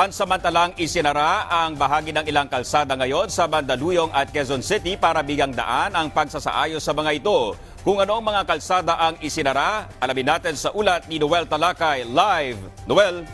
Pansamantalang isinara ang bahagi ng ilang kalsada ngayon sa Mandaluyong at Quezon City para bigang daan ang pagsasaayos sa mga ito. Kung ano ang mga kalsada ang isinara, alamin natin sa ulat ni Noel Talakay live. Noel?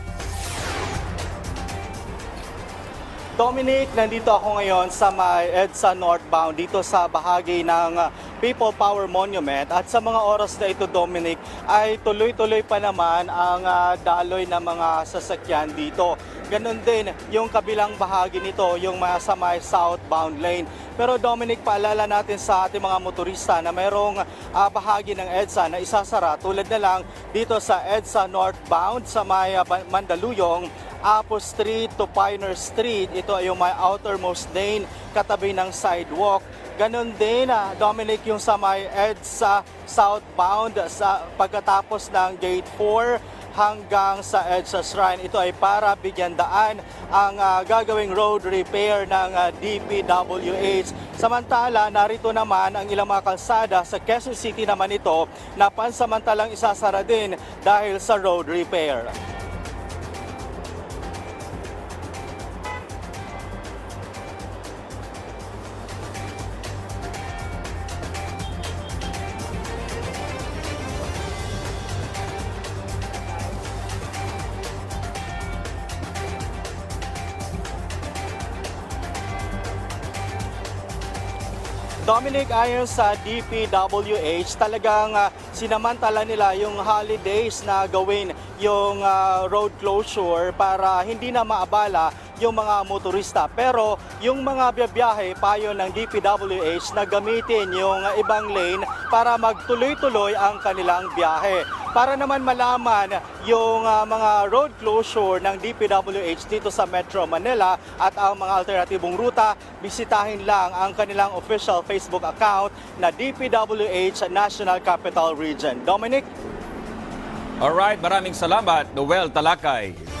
Dominic, nandito ako ngayon sa may EDSA northbound dito sa bahagi ng uh, People Power Monument at sa mga oras na ito Dominic ay tuloy-tuloy pa naman ang uh, daloy ng mga sasakyan dito. Ganon din yung kabilang bahagi nito, yung mga sa may southbound lane. Pero Dominic, paalala natin sa ating mga motorista na mayroong uh, bahagi ng EDSA na isasara tulad na lang dito sa EDSA northbound sa may uh, Mandaluyong Apo Street to Pioneer Street. Ito ay yung may outermost lane katabi ng sidewalk. Ganon din, ah, Dominic, yung sa may EDSA southbound sa pagkatapos ng Gate 4 hanggang sa EDSA Shrine. Ito ay para bigyan daan ang ah, gagawing road repair ng ah, DPWH. Samantala, narito naman ang ilang mga kalsada sa Quezon City naman ito na pansamantalang isasara din dahil sa road repair. Dominic, ayon sa DPWH, talagang ah, sinamantala nila yung holidays na gawin yung ah, road closure para hindi na maabala yung mga motorista. Pero yung mga biyahe, payo ng DPWH na gamitin yung ah, ibang lane para magtuloy-tuloy ang kanilang biyahe. Para naman malaman yung ah, mga road closure ng DPWH dito sa Metro Manila at ang mga alternatibong ruta, bisitahin lang ang kanilang official Facebook account na DPWH National Capital Region. Dominic? Alright, maraming salamat, Noel Talakay.